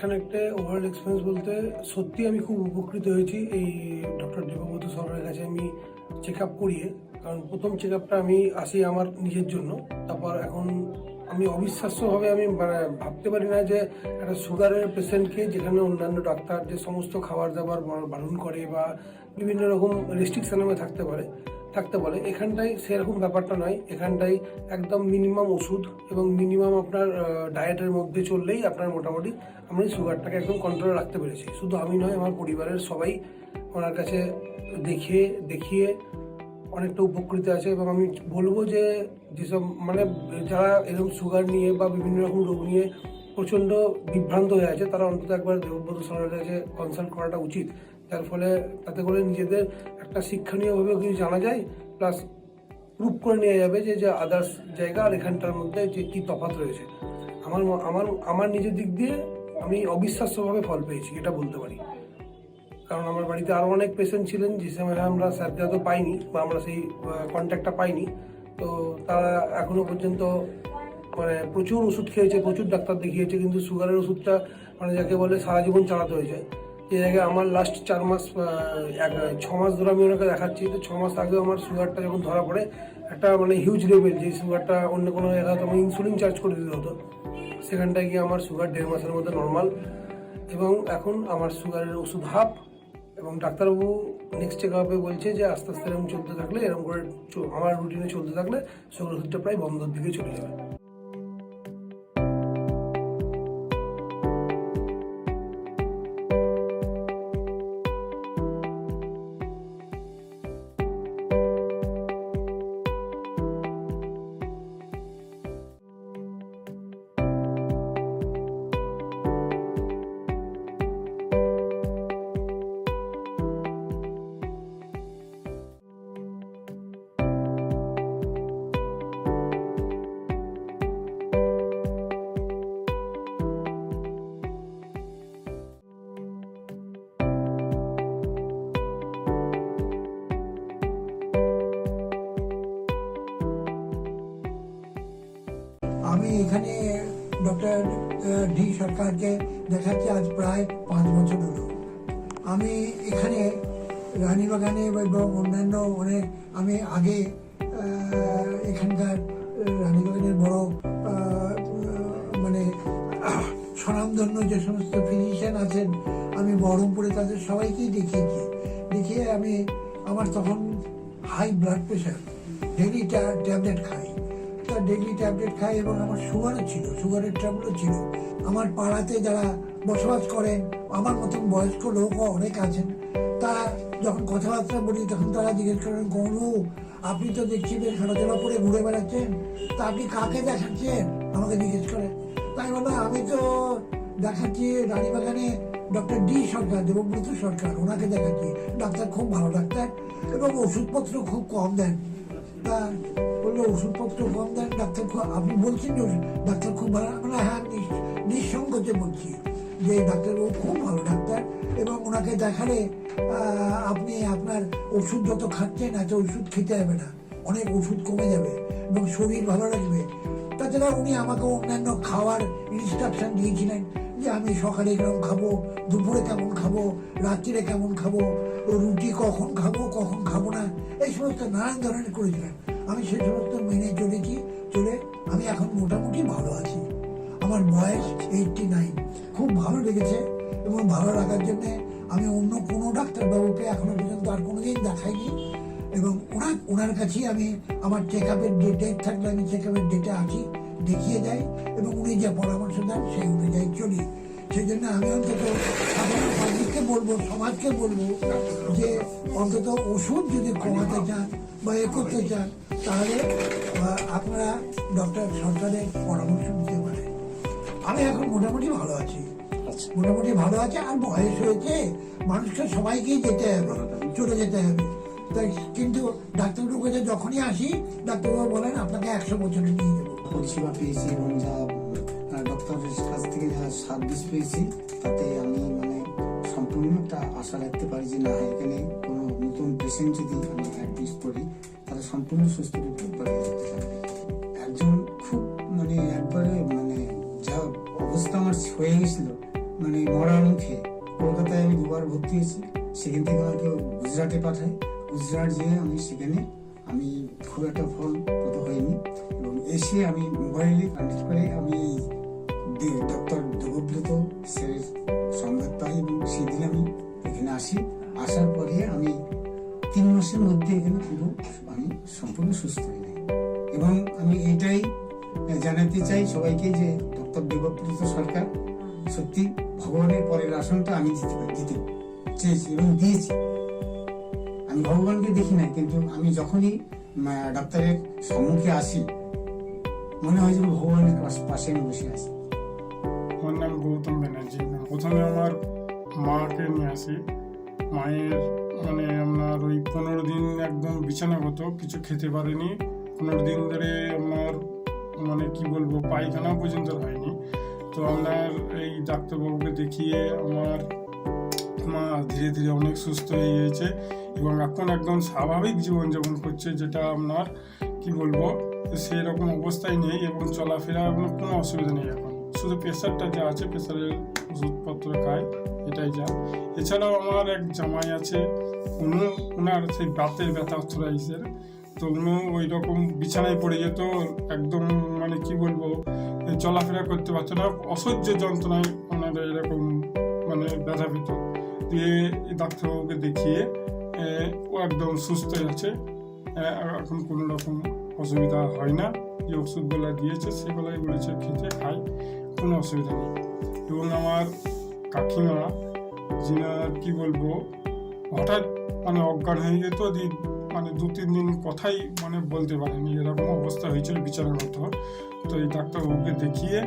কানেক্টে overall experience বলতে সত্যি আমি খুব উপকৃত হয়েছি এই ডক্টর দেবব্রত সরকারের কাছে আমি চেক আপ করিয়ে। কারণ প্রথম চেক আপটা আমি আসি আমার নিজের জন্য। তারপর এখন আমি অবিশ্বাস্যভাবে আমি মানে ভাবতে পারি না যে একটা সুগারের পেশেন্টকে যেখানে অন্যান্য ডাক্তার যে সমস্ত খাবার দাবার বারণ করে বা বিভিন্ন রকম রেস্ট্রিকশনে থাকতে পারে। থাকতে বলে। এখানটায় সেরকম ব্যাপারটা নয়। এখানটায় একদম মিনিমাম ওষুধ এবং মিনিমাম আপনার ডায়েটের মধ্যে চললেই আপনার মোটামুটি এই সুগারটাকে একদম কন্ট্রোলে রাখতে পেরেছি। শুধু আমি নয়, আমার পরিবারের সবাই ওনার কাছে দেখিয়ে দেখিয়ে অনেকটা উপকৃত আছে এবং আমি বলব যে যেসব মানে যারা এরকম সুগার নিয়ে বা বিভিন্ন রকম রোগ নিয়ে প্রচণ্ড বিভ্রান্ত হয়ে আছে, তারা অন্তত একবার দেবব্রত সরের কাছে কনসাল্ট করাটা উচিত। যার ফলে তাতে করে নিজেদের একটা শিক্ষণীয়ভাবে কিছু জানা যায় প্লাস প্রুভ করে নেওয়া যাবে যে যে আদার্স জায়গা আর এখানটার মধ্যে যে কী তফাৎ রয়েছে। আমার আমার আমার নিজের দিক দিয়ে আমি অবিশ্বাস্যভাবে ফল পেয়েছি, এটা বলতে পারি। কারণ আমার বাড়িতে আরও অনেক পেশেন্ট ছিলেন যে সময় আমরা স্যারকে হয়তো পাইনি বা আমরা সেই কন্ট্যাক্টটা পাইনি। তো তারা এখনও পর্যন্ত মানে প্রচুর ওষুধ খেয়েছে, প্রচুর ডাক্তার দেখিয়েছে, কিন্তু সুগারের ওষুধটা মানে যাকে বলে সারা জীবন চালাতে হয়েছে যে জায়গায় আমার লাস্ট চার মাস এক, ছ মাস ধরে আমি ওনাকে দেখাচ্ছি। তো ছ মাস আগে আমার সুগারটা যখন ধরা পড়ে, একটা মানে হিউজ লেভেল যে সুগারটা অন্য কোনো জায়গায় হয়তো আমার ইনসুলিন চার্জ করে দিতে হতো, সেখানটায় গিয়ে আমার সুগার দেড় মাসের মধ্যে নর্মাল এবং এখন আমার সুগারের ওষুধ হাফ এবং ডাক্তারবাবু নেক্সট চেক আপে বলছে যে আস্তে আস্তে এরকম চলতে থাকলে, এরকম করে আমার রুটিনে চলতে থাকলে সুগার ওষুধটা প্রায় বন্ধর দিকে চলে যাবে। এখানে ডক্টর ডি সরকারকে দেখাচ্ছি আজ প্রায় পাঁচ বছর হলো। আমি এখানে রানীবাগানে এবং অন্যান্য অনেক, আমি আগে এখানকার রানীবাগানের বড় মানে স্বনামধন্য যে সমস্ত ফিজিশিয়ান আছেন, আমি বহরমপুরে তাদের সবাইকেই দেখিয়েছি। দেখিয়ে আমি আমার তখন high blood pressure daily tablet খাই। তা ডেইলি ট্যাবলেট খাই এবং আমার সুগারও ছিল সুগারের ট্যাবলেটও ছিল। আমার পাড়াতে যারা বসবাস করেন, আমার মতন বয়স্ক লোকও অনেক আছেন তারা যখন কথাবার্তা বলি তখন তারা জিজ্ঞেস করেন, গৌরু, আপনি তো দেখছি বেশ হাঁটাচলা করে ঘুরে বেড়াচ্ছেন, তা আপনি কাকে দেখাচ্ছেন? আমাকে জিজ্ঞেস করেন। তাই বললাম আমি তো দেখাচ্ছি রানীবাগানে ডক্টর ডি সরকার, দেবব্রত সরকার, ওনাকে দেখাচ্ছি। ডাক্তার খুব ভালো ডাক্তার এবং ওষুধপত্র খুব কম দেন। তা বলল ওষুধপত্র কম দেন, ডাক্তার আপনি বলছেন ডাক্তার খুব ভালো মানে হ্যাঁ নিস- নিঃসংকোচে বলছি যে ডাক্তারবাবু খুব ভালো ডাক্তার এবং ওনাকে দেখালে আপনি আপনার ওষুধ যত খাচ্ছেন, এত ওষুধ খেতে হবে না। অনেক ওষুধ কমে যাবে এবং শরীর ভালো রাখবে। তাছাড়া উনি আমাকে অন্যান্য খাওয়ার ইনস্ট্রাকশন দিয়েছিলেন যে আমি সকালে কেমন খাব, দুপুরে কেমন খাব, রাত্রিরে কেমন খাব, রুটি কখন খাব কখন খাব না, এই সমস্ত নানান ধরনের করেছিলেন। আমি সেই সমস্ত মেনে চলেছি, চলে আমি এখন মোটামুটি ভালো আছি। আমার বয়স এইটটি নাইন খুব ভালো লেগেছে এবং ভালো লাগার জন্য আমি অন্য কোনো ডাক্তারবাবুকে এখনও পর্যন্ত আর কোনো দিন দেখাইনি এবং ওনার ওনার কাছেই আমি আমার চেক আপের ডেট থাকলে আমি চেক আপের ডেটে আছি, দেখিয়ে যাই এবং উনি যে পরামর্শ দেন সেই অনুযায়ী চলি। সেই জন্য আমি অন্তত পাবলিককে বলব, সমাজকে বলব যে অন্তত ওষুধ যদি কমাতে চান বা এ করতে চান তাহলে আপনারা ডক্টর সরকারের পরামর্শ নিতে পারেন। আমি এখন মোটামুটি ভালো আছি। মোটামুটি ভালো আছে আর বয়স হয়েছে মানুষকে সবাইকেই যেতে হবে চলে যেতে হবে। তাই কিন্তু ডাক্তারবাবুর কাছে যখনই আসি ডাক্তারবাবু বলেন আপনাকে একশো বছরে নিয়ে যাব। পরিষেবা পেয়েছি এবং যা ডক্টরের কাছ থেকে যা সার্ভিস পেয়েছি তাতে আমি মানে সম্পূর্ণ একটা আশা রাখতে পারি যে না এখানে নতুন পেশেন্ট যদি আমি অ্যাডমিট করি তারা সম্পূর্ণ সুস্থ রূপে বাড়ি যেতে পারবে একজন খুব মানে একবারে মানে যা অবস্থা আমার হয়ে গেছিল মানে মরার মুখে কলকাতায় আমি দুবার ভর্তি হয়েছি, সেখান থেকে আমাকে গুজরাটে পাঠায়। গুজরাট যেয়ে আমি সেখানে আমি খুব একটা ফল প্রত হয়নি এবং এসে আমি মোবাইলে কানেক্ট করে আমি ডক্টর দেবব্রত স্যারের সংবাদ পাই এবং সেদিন আমি এখানে আসি। আসার পরে আমি তিন মাসের মধ্যে এখানে পুরো আমি সম্পূর্ণ সুস্থ হয়ে যাই এবং আমি এটাই জানাতে চাই সবাইকে যে ডক্টর দেবব্রত সরকার সত্যি ভগবানের পরের আসনটা আমি দিতে দিতে চেয়েছি এবং দিয়েছি। আমি ভগবানকে দেখি না কিন্তু আমি যখনই ডাক্তারের সম্মুখে আসি, মনে হয় যে ভগবানের পাশ- আমি বসে আছি। আমার নাম গৌতম ব্যানার্জি। প্রথমে আমার মাকে নিয়ে আসি। মায়ের মানে আপনার ওই পনেরো দিন একদম বিছানাগত কিছু খেতে পারেনি। পনেরো দিন ধরে আপনার মানে কি বলব পায়খানা পর্যন্ত হয়নি। তো আপনার এই ডাক্তারবাবুকে দেখিয়ে আমার মা ধীরে ধীরে অনেক সুস্থ হয়ে গিয়েছে এবং এখন একদম স্বাভাবিক জীবনযাপন করছে, যেটা আপনার, কি বলব সেই রকম অবস্থায় নেই এবং চলাফেরা কোনো অসুবিধা নেই এখন। শুধু প্রেশারটা যা আছে প্রেশারের ওষুধপত্র খায়, এটাই যা। এছাড়াও আমার এক জামাই আছে, উনি ওনার সেই বাতের ব্যথা অর্থরাইজের তো উনি ওই রকম বিছানায় পড়ে যেত, একদম মানে কি বলব, চলাফেরা করতে পারতো না, অসহ্য যন্ত্রণায় ওনার এরকম মানে ব্যথা পেত। দিয়ে ডাক্তারবাবুকে দেখিয়ে ও একদম সুস্থ আছে এখন কোনো রকম অসুবিধা হয় না। যে ওষুধগুলো দিয়েছে, সেগুলোই বলেছে, খেতে খাই কোনো অসুবিধা নেই। এবং আমার কাকিমা যিনার কি বলব, হঠাৎ মানে অজ্ঞান হয়ে যেত মানে দু তিন দিন কথাই মানে বলতে পারেনি। এরকম অবস্থা হয়েছিল বিছানার মতো। তো এই ডাক্তারবাবুকে দেখিয়ে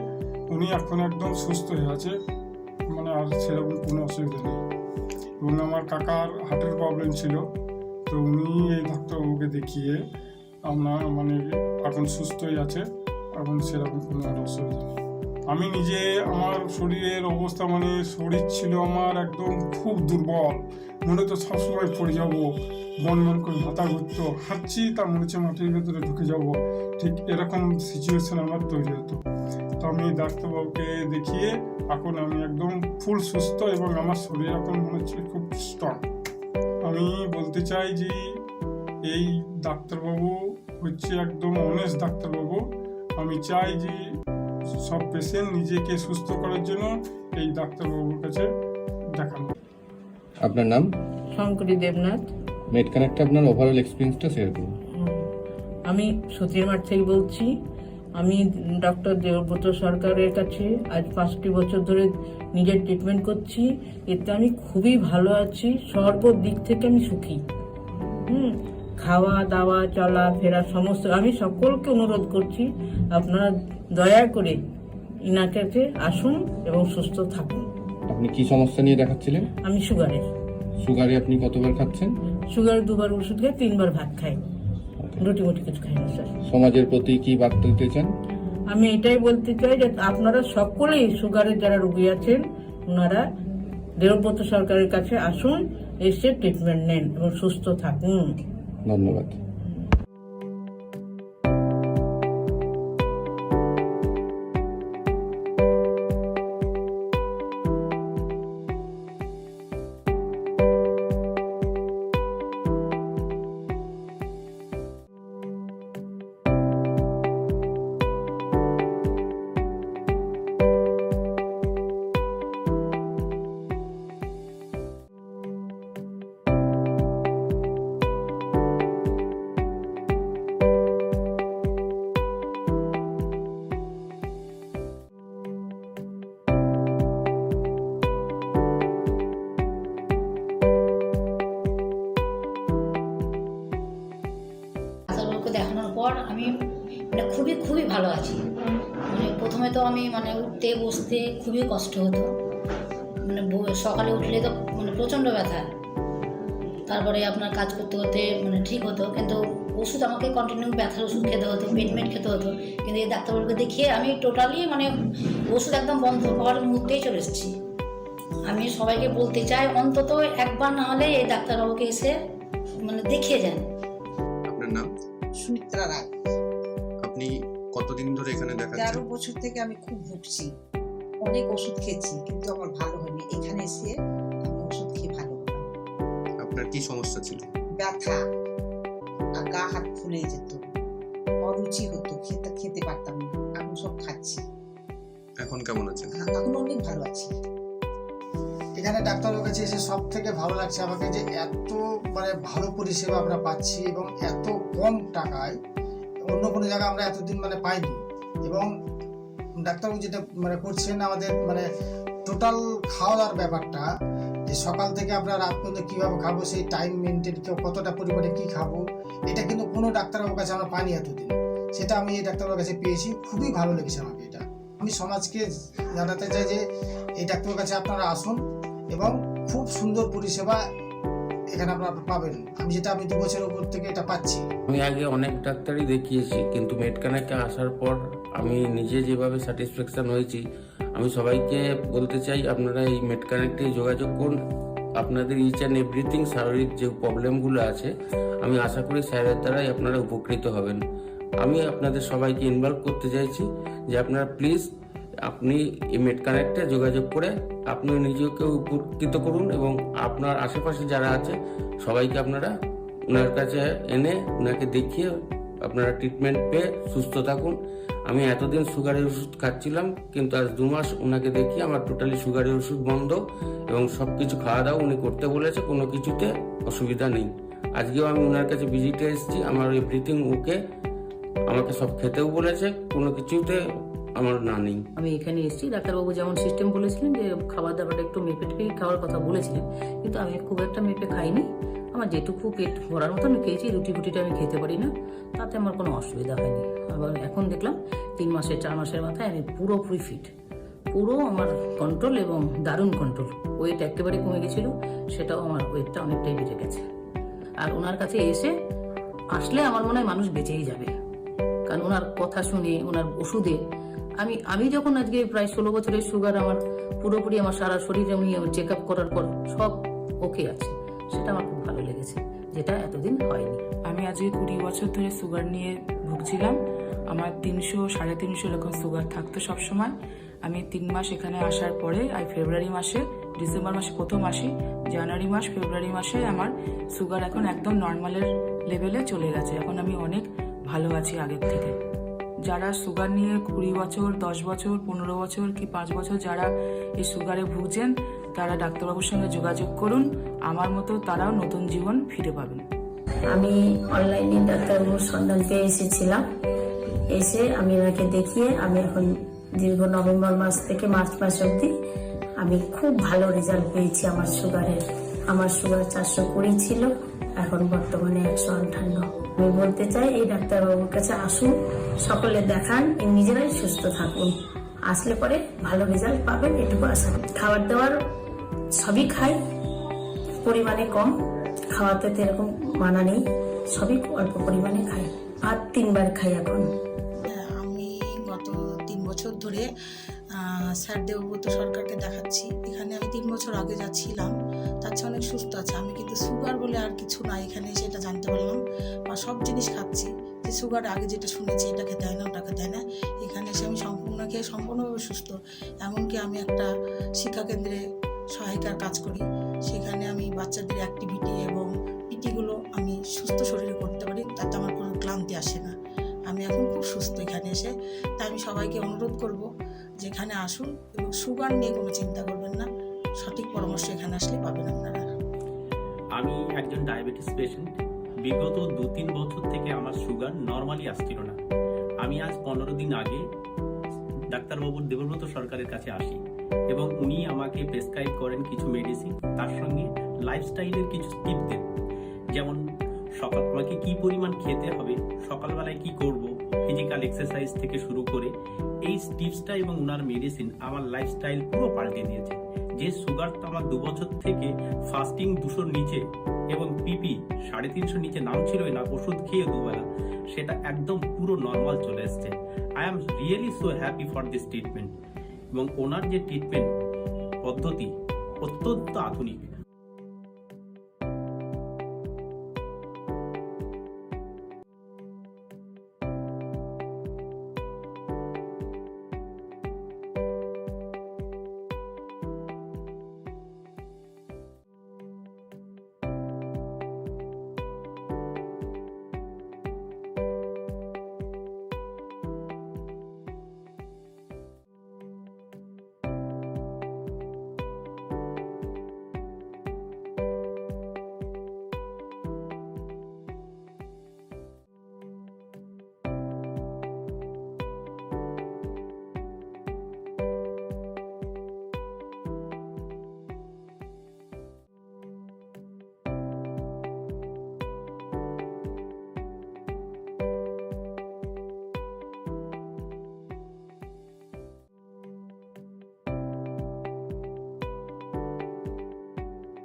উনি এখন একদম সুস্থ হয়ে আছে। মানে আর সেরকম কোনো অসুবিধা নেই। এবং আমার কাকার হার্টের প্রবলেম ছিল। তো উনি এই ডাক্তারবাবুকে দেখিয়ে আপনার মানে এখন সুস্থই আছে, এখন সেরকম কোনো অসুবিধা নেই। আমি নিজে আমার শরীরের অবস্থা মানে শরীর ছিল আমার একদম খুব দুর্বল। মনে তো সবসময় পড়ে যাব বন মন করে মাথা ঘুরতো, হাঁটছি তা মনে হচ্ছে মাটির ভেতরে ঢুকে যাব। ঠিক এরকম সিচুয়েশন আমার তৈরি হতো। তো আমি ডাক্তারবাবুকে দেখিয়ে এখন আমি একদম ফুল সুস্থ এবং আমার শরীর এখন মনে হচ্ছে খুব স্ট্রং আমি বলতে চাই যে, এই ডাক্তারবাবু হচ্ছে একদম অনেস্ট ডাক্তারবাবু। আমি চাই যে সব পেশেন্ট নিজেকে সুস্থ করার জন্য এই ডাক্তারবাবুর কাছে দেখানো। আপনার নাম? শঙ্করী দেবনাথ। মেড কানেক্টে আপনার ওভারঅল এক্সপিরিয়েন্সটা শেয়ার করুন। আমি সতীর মাঠ থেকে বলছি আমি ডক্টর দেবব্রত সরকারের কাছে আজ পাঁচটি বছর ধরে নিজের ট্রিটমেন্ট করছি। এতে আমি খুবই ভালো আছি সর্বদিক থেকে আমি সুখী। হুম। খাওয়া দাওয়া চলা ফেরা সমস্ত আমি সকলকে অনুরোধ করছি আপনারা দয়া করে ইনার কাছে আসুন এবং সুস্থ থাকুন। আপনি কি সমস্যা নিয়ে দেখাচ্ছিলেন? আমি সুগারের। সুগারে আপনি কতবার খাচ্ছেন? সুগার দুবার ওষুধ খাই তিনবার ভাত খাই। রুটি মুটি কিছু খাই না স্যার। সমাজের প্রতি কি বার্তা দিতে চান? আমি এটাই বলতে চাই যে আপনারা সকলেই সুগারের যারা রোগী আছেন ওনারা দেবব্রত সরকারের কাছে আসুন এসে ট্রিটমেন্ট নেন এবং সুস্থ থাকুন। なるのかと。ভালো আছি। মানে প্রথমে তো আমি মানে উঠতে, বসতে খুবই কষ্ট হতো। মানে সকালে উঠলে তো মানে প্রচণ্ড ব্যথা। তারপরে আপনার কাজ করতে করতে মানে ঠিক হতো, কিন্তু ওষুধ আমাকে কন্টিনিউ ব্যথার ওষুধ খেতে হতো পেটমেট খেতে হতো। কিন্তু এই ডাক্তারবাবুকে দেখিয়ে আমি টোটালি মানে ওষুধ একদম বন্ধ হওয়ার মুহূর্তেই চলে এসেছি। আমি সবাইকে বলতে চাই, অন্তত একবার না হলে এই ডাক্তারবাবুকে এসে মানে দেখিয়ে যান। কতদিন ধরে এখানে দেখা তেরো দেখাচ্ছেন বছর থেকে আমি খুব ভুগছি। অনেক ওষুধ খেয়েছি কিন্তু আমার ভালো হয়নি। এখানে এসে আমি ওষুধ খেয়ে ভালো হলাম। আপনার কি সমস্যা ছিল? ব্যথা। আর গা হাত ফুলে যেত। অরুচি হতো খেতে খেতে পারতাম না। এখন সব খাচ্ছি। এখন কেমন আছেন? এখন অনেক ভালো আছি। এখানে ডাক্তারের কাছে এসে সব থেকে ভালো লাগছে আমাকে যে এত মানে ভালো পরিষেবা আমরা পাচ্ছি এবং এত কম টাকায় অন্য কোনো জায়গায় আমরা এতদিন মানে পাইনি। এবং ডাক্তারবাবু যেটা মানে করছেন, আমাদের মানে টোটাল খাওয়া দাওয়ার ব্যাপারটা, যে সকাল থেকে আমরা রাত পর্যন্ত কীভাবে খাব, সেই টাইম মেনটেন কতটা পরিমাণে কী খাব, এটা কিন্তু কোনো ডাক্তারবাবুর কাছে আমরা পাইনি এতদিন। সেটা আমি এই ডাক্তারবাবুর কাছে পেয়েছি। খুবই ভালো লেগেছে আমাকে এটা। আমি সমাজকে জানাতে চাই যে, এই ডাক্তারের কাছে আপনারা আসুন এবং খুব সুন্দর পরিষেবা এখানে আপনারা পাবেন। আমি যেটা আমি দু বছরের উপর থেকে এটা পাচ্ছি। আমি আগে অনেক ডাক্তারই দেখিয়েছি, কিন্তু মেডকানেকে আসার পর আমি নিজে যেভাবে স্যাটিসফ্যাকশন হয়েছি, আমি সবাইকে বলতে চাই, আপনারা এই মেডকানেক্টে যোগাযোগ করুন। আপনাদের ইচ অ্যান্ড এভরিথিং শারীরিক যে প্রবলেমগুলো আছে, আমি আশা করি স্যারের দ্বারাই আপনারা উপকৃত হবেন। আমি আপনাদের সবাইকে ইনভলভ করতে চাইছি যে আপনারা প্লিজ আপনি মেড কানেক্টে যোগাযোগ করে আপনি নিজেকে উপকৃত করুন এবং আপনার আশেপাশে যারা আছে, সবাইকে আপনারা ওনার কাছে এনে ওনাকে দেখিয়ে আপনারা ট্রিটমেন্ট পেয়ে সুস্থ থাকুন। আমি এতদিন সুগারের ওষুধ খাচ্ছিলাম, কিন্তু আজ দু মাস ওনাকে দেখিয়ে আমার টোটালি সুগারের ওষুধ বন্ধ এবং সব কিছু খাওয়া দাওয়া উনি করতে বলেছে, কোনো কিছুতে অসুবিধা নেই। আজকেও আমি ওনার কাছে ভিজিটে এসেছি, আমার এভরিথিং ওকে আমাকে সব খেতেও বলেছে, কোনো কিছুতে আমার না নেই। আমি এখানে এসেছি, ডাক্তারবাবু যেমন সিস্টেম বলেছিলেন যে খাবার দাবারটা একটু মেপে টেপে খাওয়ার কথা বলেছিলেন, কিন্তু আমি খুব একটা মেপে খাইনি। আমার যেটুকু পেট ভরার মতো আমি খেয়েছি, রুটি ফুটিটা আমি খেতে পারি না, তাতে আমার কোনো অসুবিধা হয়নি। আবার এখন দেখলাম তিন মাসের, চার মাসের মাথায় আমি পুরোপুরি ফিট পুরো আমার কন্ট্রোল এবং দারুণ কন্ট্রোল ওয়েট একেবারে কমে গেছিল, সেটাও আমার ওয়েটটা অনেকটাই বেড়ে গেছে। আর ওনার কাছে এসে আসলে আমার মনে হয় মানুষ বেঁচেই যাবে। কারণ ওনার কথা শুনে, ওনার ওষুধে আমি আমি যখন আজকে প্রায় ষোলো বছরের সুগার আমার পুরোপুরি আমার সারা শরীরে আমি চেক আপ করার পর সব ওকে আছে। সেটা আমার খুব ভালো লেগেছে, যেটা এতদিন হয়নি। আমি আজকে কুড়ি বছর ধরে সুগার নিয়ে ভুগছিলাম। আমার তিনশো, সাড়ে তিনশো এরকম সুগার থাকতো সব সময় আমি তিন মাস এখানে আসার পরে আর ফেব্রুয়ারি মাসে, ডিসেম্বর মাসে, প্রথম আসি জানুয়ারি মাস, ফেব্রুয়ারি মাসে আমার সুগার এখন একদম নর্মালের লেভেলে চলে গেছে। এখন আমি অনেক ভালো আছি আগের থেকে। যারা সুগার নিয়ে কুড়ি বছর, দশ বছর, পনেরো বছর কি পাঁচ বছর যারা এই সুগারে ভুগছেন, তারা ডাক্তারবাবুর সঙ্গে যোগাযোগ করুন। আমার মতো তারাও নতুন জীবন ফিরে পাবেন। আমি অনলাইনে ডাক্তারবাবুর সন্ধান পেয়ে এসেছিলাম। এসে আমি ওনাকে দেখিয়ে আমি এখন দীর্ঘ নভেম্বর মাস থেকে মার্চ মাস অবধি আমি খুব ভালো রেজাল্ট পেয়েছি আমার সুগারের আমার সুগার চারশো কুড়ি ছিল, এখন বর্তমানে একশো আটান্ন। আমি বলতে চাই, এই ডাক্তারবাবুর কাছে আসুন, সকলে দেখান নিজেরাই সুস্থ থাকুন। আসলে পরে ভালো রেজাল্ট পাবেন, এটুকু আশা খাবার দাবার সবই খাই, পরিমাণে কম। খাওয়াতে তো এরকম মানা নেই, সবই অল্প পরিমাণে খাই। ভাত তিনবার খাই এখন। আমি গত তিন বছর ধরে স্যার দেবব্রত সরকারকে দেখাচ্ছি। এখানে আমি তিন বছর আগে যা ছিলাম তার চেয়ে অনেক সুস্থ আছে। আমি কিন্তু সুগার বলে আর কিছু না এখানে সেটা জানতে পারলাম। বা সব জিনিস খাচ্ছি। যে সুগার আগে যেটা শুনেছি, এটা খেতে হয় না, ওটা খেতে না। এখানে এসে আমি সম্পূর্ণ খেয়ে সম্পূর্ণভাবে সুস্থ। এমনকি আমি একটা শিক্ষাকেন্দ্রে সহায়িকার কাজ করি। সেখানে আমি বাচ্চাদের অ্যাক্টিভিটি এবং পিটিগুলো আমি সুস্থ শরীরে করতে পারি। তাতে আমার কোনো ক্লান্তি আসে না। আমি এখন খুব সুস্থ এখানে এসে। তাই আমি সবাইকে অনুরোধ করব যে এখানে আসুন এবং সুগার নিয়ে কোনো চিন্তা করবেন না। সঠিক পরামর্শ এখানে আসলে পাবেন আপনারা। আমি একজন ডায়াবেটিস পেশেন্ট বিগত দু তিন বছর থেকে আমার সুগার নর্মালি আসছিল না। আমি আজ পনেরো দিন আগে ডাক্তারবাবু দেবব্রত সরকারের কাছে আসি এবং উনি আমাকে প্রেসক্রাইব করেন কিছু মেডিসিন তার সঙ্গে লাইফস্টাইলের কিছু টিপ দেন। যেমন সকাল আমাকে কি পরিমাণ খেতে হবে, সকালবেলায় কি করব ফিজিক্যাল এক্সারসাইজ থেকে শুরু করে এই টিপসটা এবং ওনার মেডিসিন আমার লাইফস্টাইল পুরো পাল্টে দিয়েছে। যে সুগারটা আমার দু বছর থেকে ফাস্টিং দুশোর নিচে এবং পিপি সাড়ে তিনশোর নিচে নামছিলই না, ওষুধ খেয়ে দুবেলা, সেটা একদম পুরো নর্মাল চলে এসছে। I am really so happy for this treatment এবং ওনার যে ট্রিটমেন্ট পদ্ধতি অত্যন্ত আধুনিক।